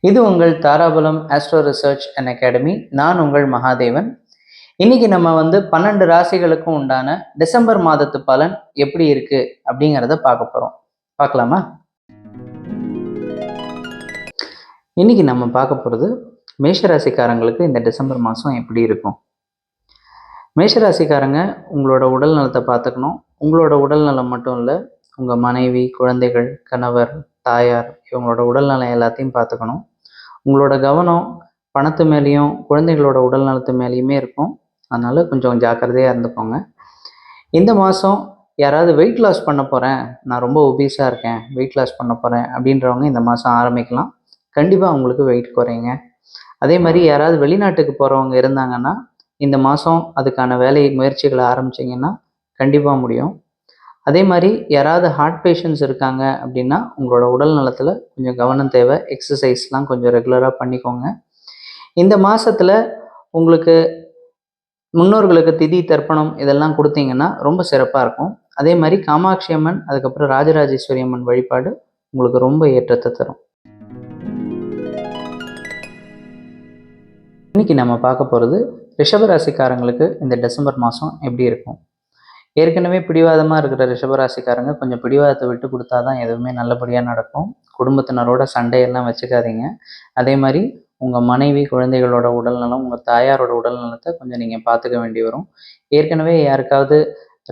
இது உங்கள் Dharapuram astro research and academy நான் உங்கள் மகாதேவன். இன்னைக்கு நம்ம வந்து பன்னெண்டு ராசிகளுக்கும் உண்டான டிசம்பர் மாதத்து பலன் எப்படி இருக்கு அப்படிங்கிறத பார்க்க போறோம். பார்க்கலாமா? இன்னைக்கு நம்ம பார்க்க போகிறது மேஷராசிக்காரங்களுக்கு இந்த டிசம்பர் மாதம் எப்படி இருக்கும்? மேஷராசிக்காரங்க உங்களோட உடல் நலத்தை பார்த்துக்கணும். உங்களோட உடல் நலம் மட்டும் இல்லை உங்கள் மனைவி குழந்தைகள் கணவர் தாயார் இவங்களோட உடல் நலம் எல்லாத்தையும் பார்த்துக்கணும். உங்களோட கவனம் பணத்து மேலேயும் குழந்தைகளோட உடல் நலத்து மேலேயுமே இருக்கும். அதனால் கொஞ்சம் ஜாக்கிரதையாக இருந்துக்கோங்க. இந்த மாதம் யாராவது வெயிட் லாஸ் பண்ண போகிறேன் நான் ரொம்ப ஒபீஸாக இருக்கேன் வெயிட் லாஸ் பண்ண போகிறேன் அப்படின்றவங்க இந்த மாதம் ஆரம்பிக்கலாம். கண்டிப்பாக அவங்களுக்கு வெயிட் குறையுங்க. அதே மாதிரி யாராவது வெளிநாட்டுக்கு போகிறவங்க இருந்தாங்கன்னா இந்த மாதம் அதுக்கான வேலை முயற்சிகளை ஆரம்பிச்சிங்கன்னா கண்டிப்பாக முடியும். அதே மாதிரி யாராவது ஹார்ட் பேஷண்ட்ஸ் இருக்காங்க அப்படின்னா உங்களோட உடல் நலத்தில் கொஞ்சம் கவனம் தேவை எக்ஸசைஸ்லாம் கொஞ்சம் ரெகுலராக பண்ணிக்கோங்க. இந்த மாதத்தில் உங்களுக்கு முன்னோர்களுக்கு திதி தர்ப்பணம் இதெல்லாம் கொடுத்தீங்கன்னா ரொம்ப சிறப்பாக இருக்கும். அதே மாதிரி காமாட்சி அம்மன் அதுக்கப்புறம் ராஜராஜேஸ்வரி அம்மன் வழிபாடு உங்களுக்கு ரொம்ப ஏற்றத்தை தரும். இன்னைக்கு நம்ம பார்க்க போகிறது ரிஷபராசிக்காரங்களுக்கு இந்த டிசம்பர் மாதம் எப்படி இருக்கும்? ஏற்கனவே பிடிவாதமாக இருக்கிற ரிஷபராசிக்காரங்க கொஞ்சம் பிடிவாதத்தை விட்டு கொடுத்தா தான் எதுவுமே நல்லபடியாக நடக்கும். குடும்பத்தினரோட சண்டையெல்லாம் வச்சுக்காதீங்க. அதே மாதிரி உங்கள் மனைவி குழந்தைகளோட உடல்நலம் உங்கள் தாயாரோட உடல்நலத்தை கொஞ்சம் நீங்கள் பார்த்துக்க வேண்டி வரும். ஏற்கனவே யாருக்காவது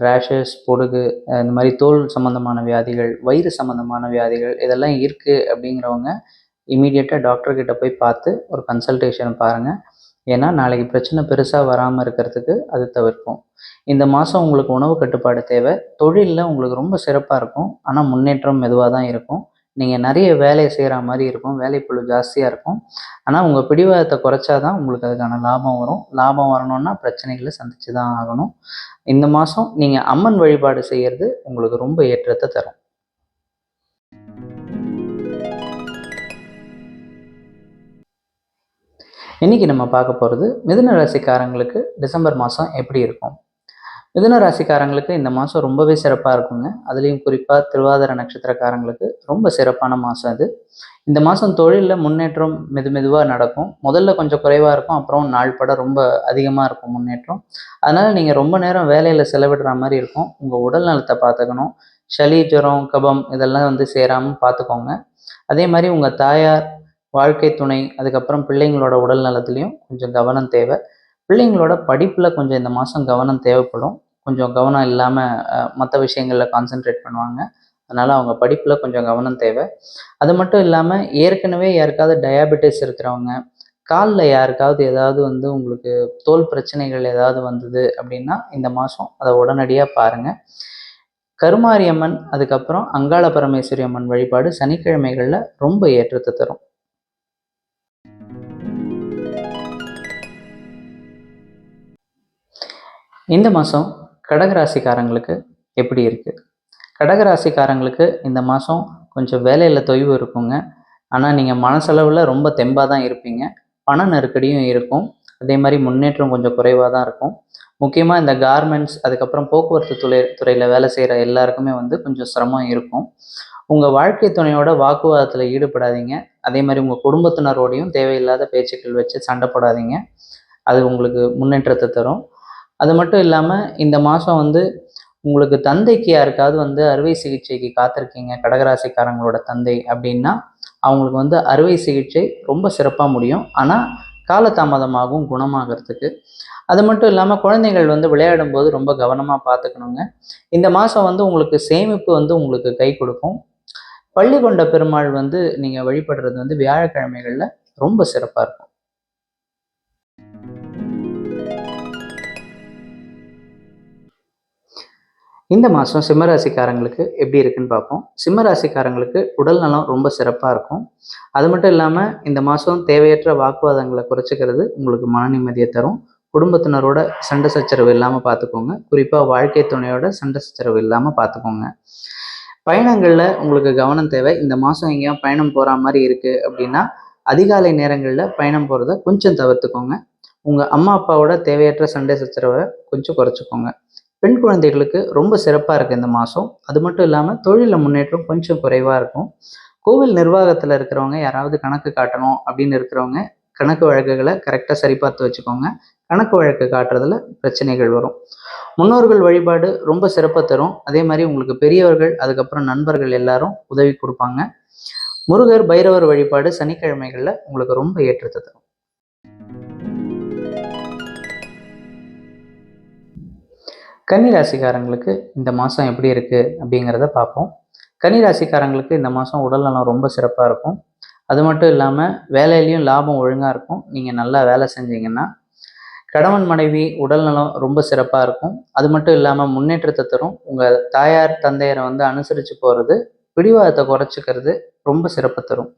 ரேஷஸ் பொடுகு இந்த மாதிரி தோல் சம்மந்தமான வியாதிகள் வயிறு சம்மந்தமான வியாதிகள் இதெல்லாம் இருக்குது அப்படிங்கிறவங்க இமீடியட்டாக டாக்டர்கிட்ட போய் பார்த்து ஒரு கன்சல்டேஷன் பாருங்கள் ஏன்னா நாளைக்கு பிரச்சனை பெருசாக வராமல் இருக்கிறதுக்கு அது தவிர்க்கும். இந்த மாதம் உங்களுக்கு உணவு கட்டுப்பாடு தேவை. தொழிலில் உங்களுக்கு ரொம்ப சிறப்பாக இருக்கும். ஆனால் முன்னேற்றம் மெதுவாக தான் இருக்கும். நீங்கள் நிறைய வேலையை செய்கிற மாதிரி இருக்கும். வேலைப்பழு ஜாஸ்தியாக இருக்கும். ஆனால் உங்கள் பிடிவாதத்தை குறைச்சா தான் உங்களுக்கு அதுக்கான லாபம் வரும். லாபம் வரணும்னா பிரச்சனைகளை சந்திச்சு தான் ஆகணும். இந்த மாதம் நீங்கள் அம்மன் வழிபாடு செய்கிறது உங்களுக்கு ரொம்ப ஏற்றத்தை தரும். இன்னைக்கு நம்ம பார்க்க போகிறது மிதுன ராசிக்காரங்களுக்கு டிசம்பர் மாதம் எப்படி இருக்கும்? மிதுன ராசிக்காரங்களுக்கு இந்த மாதம் ரொம்பவே சிறப்பாக இருக்குங்க. அதுலேயும் குறிப்பாக திருவாதிர நட்சத்திரக்காரங்களுக்கு ரொம்ப சிறப்பான மாதம் இது இந்த மாதம் தொழிலில் முன்னேற்றம் மெது மெதுவாக நடக்கும். முதல்ல கொஞ்சம் குறைவாக இருக்கும் அப்புறம் நாள் பட ரொம்ப அதிகமாக இருக்கும் முன்னேற்றம். அதனால் நீங்கள் ரொம்ப நேரம் வேலையில் செலவிடுற மாதிரி இருக்கும். உங்கள் உடல் நலத்தை பார்த்துக்கணும். சளி ஜுரம் கபம் இதெல்லாம் வந்து சேராமல் பார்த்துக்கோங்க. அதே மாதிரி உங்கள் தாயார் வாழ்க்கை துணை அதுக்கப்புறம் பிள்ளைங்களோட உடல் நலத்துலேயும் கொஞ்சம் கவனம் தேவை. பிள்ளைங்களோட படிப்பில் கொஞ்சம் இந்த மாதம் கவனம் தேவைப்படும். கொஞ்சம் கவனம் இல்லாமல் மற்ற விஷயங்களில் கான்சென்ட்ரேட் பண்ணுவாங்க. அதனால் அவங்க படிப்பில் கொஞ்சம் கவனம் தேவை. அது மட்டும் இல்லாமல் ஏற்கனவே யாருக்காவது டயாபெட்டிஸ் இருக்கிறவங்க காலில் யாருக்காவது ஏதாவது வந்து உங்களுக்கு தோல் பிரச்சனைகள் ஏதாவது வந்தது அப்படின்னா இந்த மாதம் அதை உடனடியாக பாருங்கள் கருமாரியம்மன் அதுக்கப்புறம் அங்காள பரமேஸ்வரி அம்மன் வழிபாடு சனிக்கிழமைகளில் ரொம்ப ஏற்றத்தை தரும். இந்த மாதம் கடகராசிக்காரங்களுக்கு எப்படி இருக்குது கடகராசிக்காரங்களுக்கு இந்த மாதம் கொஞ்சம் வேலையில் தொய்வு இருக்குங்க. ஆனால் நீங்கள் மனசளவில் ரொம்ப தெம்பாக தான் இருப்பீங்க. பண நெருக்கடியும் இருக்கும். அதே மாதிரி முன்னேற்றம் கொஞ்சம் குறைவாக தான் இருக்கும். முக்கியமாக இந்த கார்மெண்ட்ஸ் அதுக்கப்புறம் போக்குவரத்து துறை துறையில் வேலை செய்கிற எல்லாருக்குமே வந்து கொஞ்சம் சிரமம் இருக்கும். உங்கள் வாழ்க்கை துணையோட வாக்குவாதத்தில் ஈடுபடாதீங்க. அதே மாதிரி உங்கள் குடும்பத்தினரோடையும் தேவையில்லாத பேச்சுக்கள் வச்சு சண்டை போடாதீங்க. அது உங்களுக்கு முன்னேற்றத்தை தரும். அது மட்டும் இல்லாமல் இந்த மாதம் வந்து உங்களுக்கு தந்தைக்கு யாருக்காவது வந்து அறுவை சிகிச்சைக்கு காத்திருக்கீங்க கடகராசிக்காரங்களோட தந்தை அப்படின்னா அவங்களுக்கு வந்து அறுவை சிகிச்சை ரொம்ப சிறப்பாக முடியும். ஆனால் காலதாமதமாகவும் குணமாகறதுக்கு. அது மட்டும் இல்லாமல் குழந்தைகள் வந்து விளையாடும் போது ரொம்ப கவனமாக பார்த்துக்கணுங்க இந்த மாதம் வந்து உங்களுக்கு சேமிப்பு வந்து உங்களுக்கு கை கொடுக்கும். பள்ளி கொண்ட பெருமாள் வந்து நீங்கள் வழிபடுறது வந்து வியாழக்கிழமைகளில் ரொம்ப சிறப்பாக இருக்கும். இந்த மாதம் சிம்மராசிக்காரங்களுக்கு எப்படி இருக்குன்னு பார்ப்போம். சிம்மராசிக்காரங்களுக்கு உடல் நலம் ரொம்ப சிறப்பாக இருக்கும். அது மட்டும் இல்லாமல் இந்த மாதம் தேவையற்ற வாக்குவாதங்களை குறைச்சிக்கிறது உங்களுக்கு மன நிம்மதியை தரும். குடும்பத்தினரோட சண்டை சச்சரவு இல்லாமல் பார்த்துக்கோங்க குறிப்பாக வாழ்க்கை துணையோட சண்டை சச்சரவு இல்லாமல் பார்த்துக்கோங்க பயணங்களில் உங்களுக்கு கவனம் தேவை. இந்த மாதம் எங்கேயும் பயணம் போகிற மாதிரி இருக்குது அப்படின்னா அதிகாலை நேரங்களில் பயணம் போகிறத கொஞ்சம் தவிர்த்துக்கோங்க. உங்கள் அம்மா அப்பாவோட தேவையற்ற சண்டை சச்சரவை கொஞ்சம் குறைச்சிக்கோங்க. பெண் குழந்தைகளுக்கு ரொம்ப சிறப்பாக இருக்குது இந்த மாதம் அது மட்டும் இல்லாமல் தொழிலில் முன்னேற்றம் கொஞ்சம் குறைவாக இருக்கும். கோவில் நிர்வாகத்தில் இருக்கிறவங்க யாராவது கணக்கு காட்டணும் அப்படின்னு இருக்கிறவங்க கணக்கு வழக்குகளை கரெக்டாக சரி பார்த்து வச்சுக்கோங்க. கணக்கு வழக்கு காட்டுறதுல பிரச்சனைகள் வரும். முன்னோர்கள் வழிபாடு ரொம்ப சிறப்பாக தரும். அதே மாதிரி உங்களுக்கு பெரியவர்கள் அதுக்கப்புறம் நண்பர்கள் எல்லாரும் உதவி கொடுப்பாங்க. முருகர் பைரவர் வழிபாடு சனிக்கிழமைகளில் உங்களுக்கு ரொம்ப ஏற்றத்தை தரும். கன்னிராசிக்காரங்களுக்கு இந்த மாதம் எப்படி இருக்குது அப்படிங்கிறத பார்ப்போம். கன்னிராசிக்காரங்களுக்கு இந்த மாதம் உடல்நலம் ரொம்ப சிறப்பாக இருக்கும். அது மட்டும் இல்லாமல் வேலையிலையும் லாபம் ஒழுங்காக இருக்கும். நீங்கள் நல்லா வேலை செஞ்சீங்கன்னா கணவன் மனைவி உடல்நலம் ரொம்ப சிறப்பாக இருக்கும். அது மட்டும் இல்லாமல் முன்னேற்றத்தை தரும். உங்கள் தாயார் தந்தையரை வந்து அனுசரித்து போகிறது பிடிவாதத்தை குறைச்சிக்கிறது ரொம்ப சிறப்பு தரும்.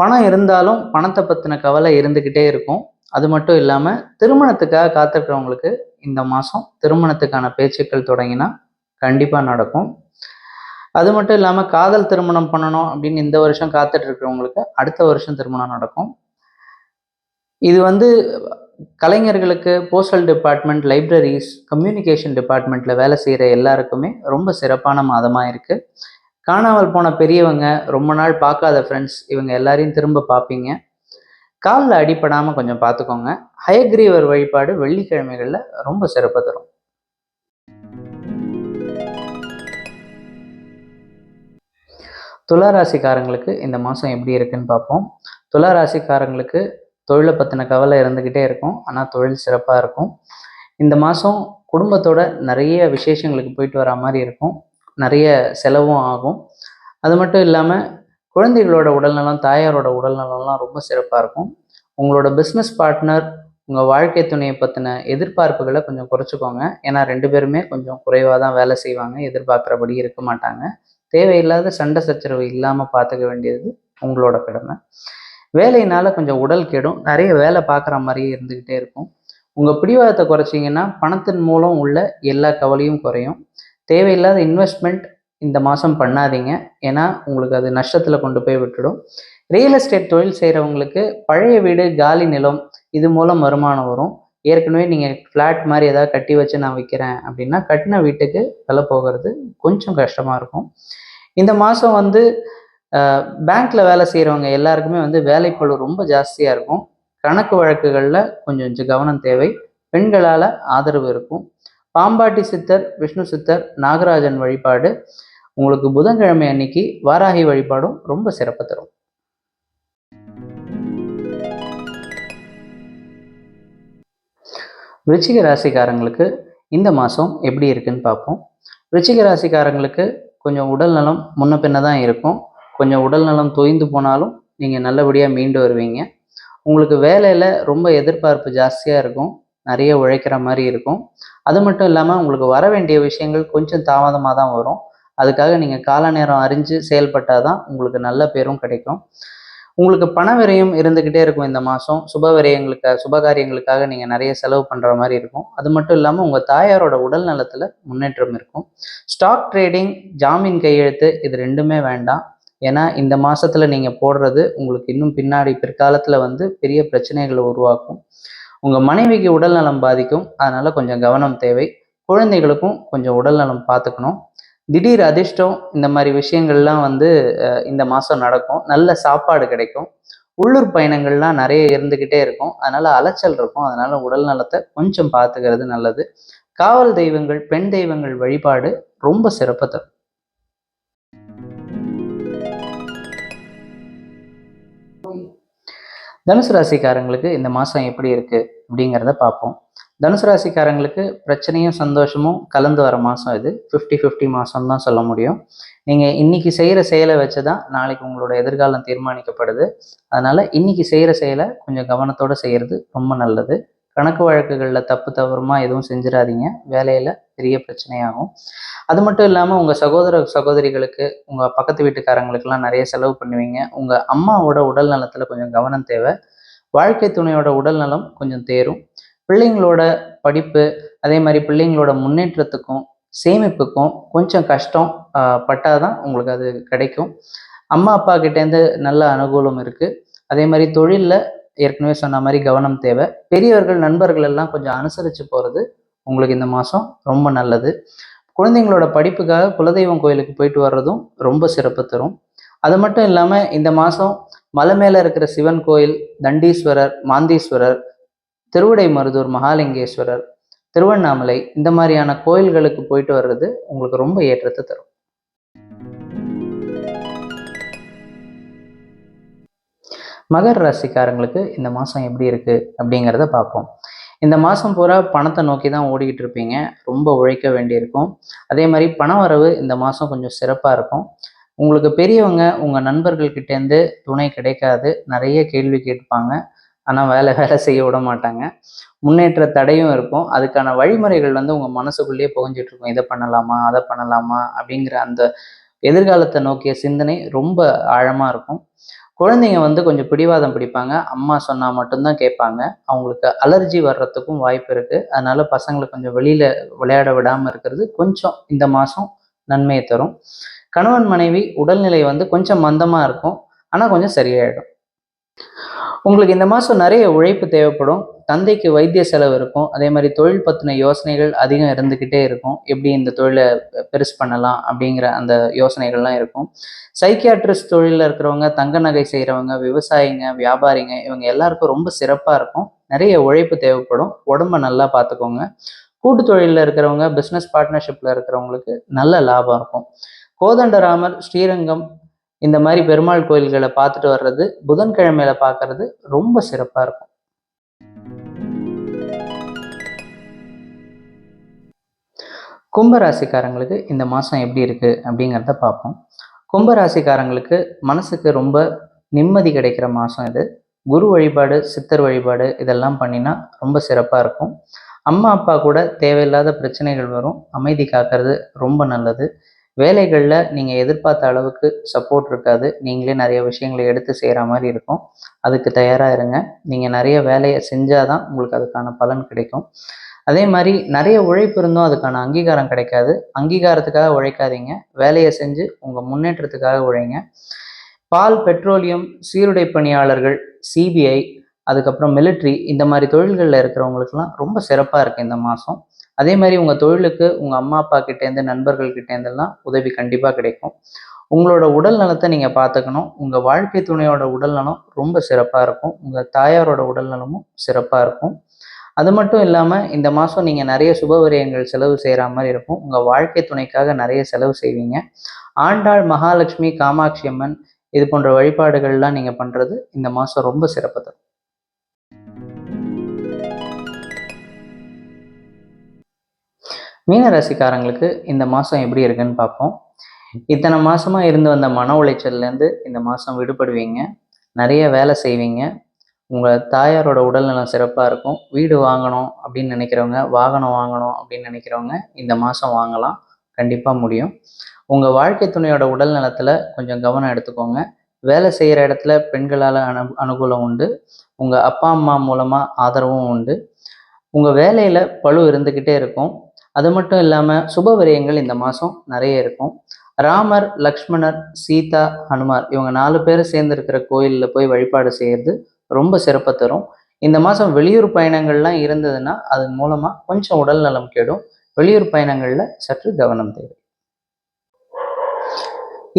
பணம் இருந்தாலும் பணத்தை பற்றின கவலை இருந்துக்கிட்டே இருக்கும். அது மட்டும் இல்லாமல் திருமணத்துக்காக காத்திருக்கிறவங்களுக்கு இந்த மாதம் திருமணத்துக்கான பேச்சுக்கள் தொடங்கினா கண்டிப்பாக நடக்கும். அது மட்டும் இல்லாமல் காதல் திருமணம் பண்ணணும் அப்படின்னு இந்த வருஷம் காத்துட்டு இருக்கிறவங்களுக்கு அடுத்த வருஷம் திருமணம் நடக்கும். இது வந்து கலைஞர்களுக்கு போஸ்டல் டிபார்ட்மெண்ட் லைப்ரரிஸ் கம்யூனிகேஷன் டிபார்ட்மெண்ட்டில் வேலை செய்கிற எல்லாருக்குமே ரொம்ப சிறப்பான மாதமாக இருக்குது காணாமல் போன பெரியவங்க ரொம்ப நாள் பார்க்காத ஃப்ரெண்ட்ஸ் இவங்க எல்லாரையும் திரும்ப பார்ப்பீங்க. காலில் அடிப்படாமல் கொஞ்சம் பார்த்துக்கோங்க ஹயக்ரீவர் வழிபாடு வெள்ளிக்கிழமைகளில் ரொம்ப சிறப்பு தரும். துளாராசிக்காரங்களுக்கு இந்த மாதம் எப்படி இருக்குன்னு பார்ப்போம். துளாராசிக்காரங்களுக்கு தொழிலை பற்றின கவலை இருந்துக்கிட்டே இருக்கும். ஆனால் தொழில் சிறப்பாக இருக்கும். இந்த மாதம் குடும்பத்தோட நிறைய விசேஷங்களுக்கு போயிட்டு வர மாதிரி இருக்கும். நிறைய செலவும் ஆகும். அது மட்டும் இல்லாமல் குழந்தைகளோட உடல்நலம் தாயாரோட உடல்நலம்லாம் ரொம்ப சிறப்பாக இருக்கும். உங்களோட பிஸ்னஸ் பார்ட்னர் உங்கள் வாழ்க்கை துணையை பற்றின எதிர்பார்ப்புகளை கொஞ்சம் குறைச்சிக்கோங்க. ஏன்னா ரெண்டு பேருமே கொஞ்சம் குறைவாக தான் வேலை செய்வாங்க எதிர்பார்க்குறபடி இருக்க மாட்டாங்க. தேவையில்லாத சண்டை சச்சரவு இல்லாமல் பார்த்துக்க வேண்டியது உங்களோட கடமை. வேலையினால கொஞ்சம் உடல் கெடும். நிறைய வேலை பார்க்குற மாதிரியே இருந்துக்கிட்டே இருக்கும். உங்கள் பிடிவாதத்தை குறைச்சிங்கன்னா பணத்தின் மூலம் உள்ள எல்லா கவலையும் குறையும். தேவையில்லாத இன்வெஸ்ட்மெண்ட் இந்த மாதம் பண்ணாதீங்க. ஏன்னா உங்களுக்கு அது நஷ்டத்தில் கொண்டு போய் விட்டுடும். ரியல் எஸ்டேட் தொழில் செய்கிறவங்களுக்கு பழைய வீடு காலி நிலம் இது மூலம் வருமானம் வரும். ஏற்கனவே நீங்கள் ஃப்ளாட் மாதிரி ஏதாவது கட்டி வச்சு நான் விற்கிறேன் அப்படின்னா கட்டின வீட்டுக்கு விலை போகிறது கொஞ்சம் கஷ்டமாக இருக்கும். இந்த மாதம் வந்து பேங்க்கில் வேலை செய்கிறவங்க எல்லாருக்குமே வந்து வேலைப்பழு ரொம்ப ஜாஸ்தியாக இருக்கும். கணக்கு வழக்குகளில் கொஞ்சம் கொஞ்சம் கவனம் தேவை. பெண்களால் ஆதரவு இருக்கும். பாம்பாட்டி சித்தர் விஷ்ணு சித்தர் நாகராஜன் வழிபாடு உங்களுக்கு புதன்கிழமை அன்னைக்கு வாராகி வழிபாடும் ரொம்ப சிறப்பு தரும். விருச்சிக ராசிக்காரங்களுக்கு இந்த மாதம் எப்படி இருக்குன்னு பார்ப்போம். விருச்சிக ராசிக்காரங்களுக்கு கொஞ்சம் உடல் நலம் முன்ன பின்ன தான் இருக்கும். கொஞ்சம் உடல் நலம் தொய்ந்து போனாலும் நீங்கள் நல்லபடியாக மீண்டு வருவீங்க. உங்களுக்கு வேலையில் ரொம்ப எதிர்பார்ப்பு ஜாஸ்தியாக இருக்கும். நிறைய உழைக்கிற மாதிரி இருக்கும். அது மட்டும் இல்லாமல் உங்களுக்கு வர வேண்டிய விஷயங்கள் கொஞ்சம் தாமதமாக தான் வரும். அதுக்காக நீங்கள் கால நேரம் அறிஞ்சு செயல்பட்டால் தான் உங்களுக்கு நல்ல பேரும் கிடைக்கும். உங்களுக்கு பண விரயம் இருந்துக்கிட்டே இருக்கும் இந்த மாதம் சுப விரயங்களுக்காக சுபகாரியங்களுக்காக நீங்கள் நிறைய செலவு பண்ணுற மாதிரி இருக்கும். அது மட்டும் இல்லாமல் உங்கள் தாயாரோட உடல் நலத்தில் முன்னேற்றம் இருக்கும். ஸ்டாக் ட்ரேடிங் ஜாமீன் கையெழுத்து இது ரெண்டுமே வேண்டாம். ஏன்னா இந்த மாதத்தில் நீங்கள் போடுறது உங்களுக்கு இன்னும் பின்னாடி பிற்காலத்தில் வந்து பெரிய பிரச்சனைகளை உருவாக்கும். உங்கள் மனைவிக்கு உடல் நலம் பாதிக்கும். அதனால் கொஞ்சம் கவனம் தேவை. குழந்தைகளுக்கும் கொஞ்சம் உடல் நலம் பார்த்துக்கணும் திடீர் அதிர்ஷ்டம் இந்த மாதிரி விஷயங்கள்லாம் வந்து இந்த மாதம் நடக்கும். நல்ல சாப்பாடு கிடைக்கும். உள்ளூர் பயணங்கள்லாம் நிறைய இருந்துக்கிட்டே இருக்கும். அதனால் அலைச்சல் இருக்கும். அதனால் உடல் நலத்தை கொஞ்சம் பார்த்துக்கிறது நல்லது. காவல் தெய்வங்கள் பெண் தெய்வங்கள் வழிபாடு ரொம்ப சிறப்பு தரும். தனுசு ராசிக்காரங்களுக்கு இந்த மாதம் எப்படி இருக்குது அப்படிங்கிறத பார்ப்போம். தனுசு ராசிக்காரங்களுக்கு பிரச்சனையும் சந்தோஷமும் கலந்து வர மாதம் இது. ஃபிஃப்டி ஃபிஃப்டி மாதம் தான் சொல்ல முடியும். நீங்கள் இன்னைக்கு செய்கிற செயலை வச்சு தான் நாளைக்கு உங்களோட எதிர்காலம் தீர்மானிக்கப்படுது. அதனால் இன்னைக்கு செய்கிற செயலை கொஞ்சம் கவனத்தோடு செய்கிறது ரொம்ப நல்லது. கணக்கு வழக்குகளில் தப்பு தவறுமா எதுவும் செஞ்சிடாதீங்க வேலையில் பெரிய பிரச்சனையாகும். அது மட்டும் இல்லாமல் உங்கள் சகோதர சகோதரிகளுக்கு உங்கள் பக்கத்து வீட்டுக்காரங்களுக்கெல்லாம் நிறைய செலவு பண்ணுவீங்க. உங்கள் அம்மாவோட உடல் நலத்தில் கொஞ்சம் கவனம் தேவை. வாழ்க்கை துணையோட உடல் நலம் கொஞ்சம் தேரும். பிள்ளைங்களோட படிப்பு அதே மாதிரி பிள்ளைங்களோட முன்னேற்றத்துக்கும் சேமிப்புக்கும் கொஞ்சம் கஷ்டம் பட்டாதான் உங்களுக்கு அது கிடைக்கும். அம்மா அப்பா கிட்டேருந்து நல்ல அனுகூலம் இருக்குது அதே மாதிரி தொழிலில் ஏற்கனவே சொன்ன மாதிரி கவனம் தேவை. பெரியவர்கள் நண்பர்கள் எல்லாம் கொஞ்சம் அனுசரித்து போகிறது உங்களுக்கு இந்த மாதம் ரொம்ப நல்லது. குழந்தைங்களோட படிப்புக்காக குலதெய்வம் கோயிலுக்கு போயிட்டு வர்றதும் ரொம்ப சிறப்பு தரும். அது மட்டும் இல்லாமல் இந்த மாதம் மலை மேலே இருக்கிற சிவன் கோயில் தண்டீஸ்வரர் மாந்தீஸ்வரர் திருவிடை மருதூர் மகாலிங்கேஸ்வரர் திருவண்ணாமலை இந்த மாதிரியான கோயில்களுக்கு போயிட்டு வர்றது உங்களுக்கு ரொம்ப ஏற்றத்தை தரும். மகர ராசிக்காரங்களுக்கு இந்த மாதம் எப்படி இருக்குது அப்படிங்கிறத பார்ப்போம். இந்த மாதம் பூரா பணத்தை நோக்கி தான் ஓடிக்கிட்டு இருப்பீங்க. ரொம்ப உழைக்க வேண்டியிருக்கும். அதே மாதிரி பண வரவு இந்த மாதம் கொஞ்சம் சிறப்பாக இருக்கும். உங்களுக்கு பெரியவங்க உங்கள் நண்பர்கள்கிட்டேருந்து துணை கிடைக்காது. நிறைய கேள்வி கேட்பாங்க. ஆனால் வேலை வேலை செய்ய விட மாட்டாங்க. முன்னேற்ற தடையும் இருக்கும். அதுக்கான வழிமுறைகள் வந்து உங்கள் மனசுக்குள்ளேயே புகஞ்சிட்டு இருக்கும். இதை பண்ணலாமா அதை பண்ணலாமா அப்படிங்கிற அந்த எதிர்காலத்தை நோக்கிய சிந்தனை ரொம்ப ஆழமாக இருக்கும். குழந்தைங்க வந்து கொஞ்சம் பிடிவாதம் பிடிப்பாங்க. அம்மா சொன்னால் மட்டும்தான் கேட்பாங்க. அவங்களுக்கு அலர்ஜி வர்றதுக்கும் வாய்ப்பு இருக்குது அதனால பசங்களை கொஞ்சம் வெளியில் விளையாட விடாமல் இருக்கிறது கொஞ்சம் இந்த மாதம் நன்மையை தரும். கணவன் மனைவி உடல்நிலை வந்து கொஞ்சம் மந்தமாக இருக்கும். ஆனால் கொஞ்சம் சரியாயிடும். உங்களுக்கு இந்த மாதம் நிறைய உழைப்பு தேவைப்படும். தந்தைக்கு வைத்திய செலவு இருக்கும். அதே மாதிரி தொழில் பற்றின யோசனைகள் அதிகம் இருந்துக்கிட்டே இருக்கும். எப்படி இந்த தொழிலை பெருசு பண்ணலாம் அப்படிங்கிற அந்த யோசனைகள்லாம் இருக்கும். சைக்கியாட்ரிஸ்ட் தொழிலில் இருக்கிறவங்க தங்க நகை செய்கிறவங்க விவசாயிங்க வியாபாரிங்க இவங்க எல்லாருக்கும் ரொம்ப சிறப்பாக இருக்கும். நிறைய உழைப்பு தேவைப்படும். உடம்ப நல்லா பார்த்துக்கோங்க கூட்டு தொழிலில் இருக்கிறவங்க பிஸ்னஸ் பார்ட்னர்ஷிப்பில் இருக்கிறவங்களுக்கு நல்ல லாபம் இருக்கும். கோதண்டராமர் ஸ்ரீரங்கம் இந்த மாதிரி பெருமாள் கோயில்களை பார்த்துட்டு வர்றது புதன்கிழமையில பார்க்கறது ரொம்ப சிறப்பாக இருக்கும். கும்பராசிக்காரங்களுக்கு இந்த மாதம் எப்படி இருக்குது அப்படிங்கிறத பார்ப்போம். கும்பராசிக்காரங்களுக்கு மனசுக்கு ரொம்ப நிம்மதி கிடைக்கிற மாதம் இது. குரு வழிபாடு சித்தர் வழிபாடு இதெல்லாம் பண்ணினா ரொம்ப சிறப்பாக இருக்கும். அம்மா அப்பா கூட தேவையில்லாத பிரச்சனைகள் வரும். அமைதி காக்கிறது ரொம்ப நல்லது. வேலைகளில் நீங்கள் எதிர்பார்த்த அளவுக்கு சப்போர்ட் இருக்காது. நீங்களே நிறைய விஷயங்களை எடுத்து செய்கிற மாதிரி இருக்கும். அதுக்கு தயாராக இருங்க. நீங்கள் நிறைய வேலையை செஞ்சால் தான் உங்களுக்கு அதுக்கான பலன் கிடைக்கும். அதே மாதிரி நிறைய உழைப்பு இருந்தும் அதுக்கான அங்கீகாரம் கிடைக்காது. அங்கீகாரத்துக்காக உழைக்காதீங்க. வேலையை செஞ்சு உங்கள் முன்னேற்றத்துக்காக உழைங்க. பால் பெட்ரோலியம் சீருடை பணியாளர்கள் சிபிஐ அதுக்கப்புறம் மிலிட்ரி இந்த மாதிரி தொழில்களில் இருக்கிறவங்களுக்குலாம் ரொம்ப சிறப்பாக இருக்குது இந்த மாதம் அதே மாதிரி உங்கள் தொழிலுக்கு உங்கள் அம்மா அப்பா கிட்டேருந்து நண்பர்கள் கிட்டேருந்தெல்லாம் உதவி கண்டிப்பாக கிடைக்கும். உங்களோட உடல் நலத்தை நீங்கள் பார்த்துக்கணும் உங்கள் வாழ்க்கை துணையோட உடல் நலம் ரொம்ப சிறப்பாக இருக்கும். உங்கள் தாயாரோட உடல் நலமும் சிறப்பாக இருக்கும். அது மட்டும் இல்லாமல் இந்த மாதம் நீங்கள் நிறைய சுபவிரயங்கள் செலவு செய்கிற மாதிரி இருக்கும். உங்கள் வாழ்க்கை துணைக்காக நிறைய செலவு செய்வீங்க. ஆண்டாள் மகாலட்சுமி காமாட்சி அம்மன் இது போன்ற வழிபாடுகள்லாம் நீங்கள் பண்ணுறது இந்த மாதம் ரொம்ப சிறப்பு தரும் மீன இந்த மாதம் எப்படி இருக்குன்னு பார்ப்போம். இத்தனை மாதமாக இருந்து வந்த மன உளைச்சல்லேருந்து இந்த மாதம் விடுபடுவீங்க. நிறைய வேலை செய்வீங்க. உங்கள் தாயாரோட உடல்நலம் சிறப்பாக இருக்கும். வீடு வாங்கணும் அப்படின்னு நினைக்கிறவங்க வாகனம் வாங்கணும் அப்படின்னு நினைக்கிறவங்க இந்த மாதம் வாங்கலாம். கண்டிப்பாக முடியும். உங்கள் வாழ்க்கை துணையோட உடல் நலத்தில் கொஞ்சம் கவனம் எடுத்துக்கோங்க. வேலை செய்கிற இடத்துல பெண்களால் அனு அனுகூலம் உண்டு. உங்கள் அப்பா அம்மா மூலமாக ஆதரவும் உண்டு. உங்கள் வேலையில் பழு இருந்துக்கிட்டே இருக்கும். அது மட்டும் இல்லாமல் சுப விரயங்கள் இந்த மாதம் நிறைய இருக்கும். ராமர் லக்ஷ்மணர் சீதா ஹனுமார் இவங்க நாலு பேர் சேர்ந்துருக்கிற கோயிலில் போய் வழிபாடு செய்கிறது ரொம்ப சிறப்பை தரும். இந்த மாதம் வெளியூர் பயணங்கள்லாம் இருந்ததுன்னா அதன் மூலமாக கொஞ்சம் உடல் நலம் கெடும். வெளியூர் பயணங்களில் சற்று கவனம் தேவை.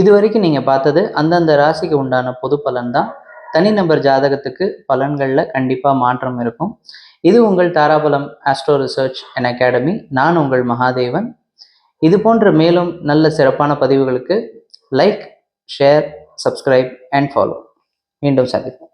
இது வரைக்கும் நீங்கள் பார்த்தது அந்தந்த ராசிக்கு உண்டான பொது பலன் தான். தனிநபர் ஜாதகத்துக்கு பலன்களில் கண்டிப்பாக மாற்றம் இருக்கும். இது உங்கள் Tharabalam astro research and academy நான் உங்கள் மகாதேவன். இது போன்ற மேலும் நல்ல சிறப்பான பதிவுகளுக்கு like share subscribe and follow மீண்டும் சந்திப்போம்.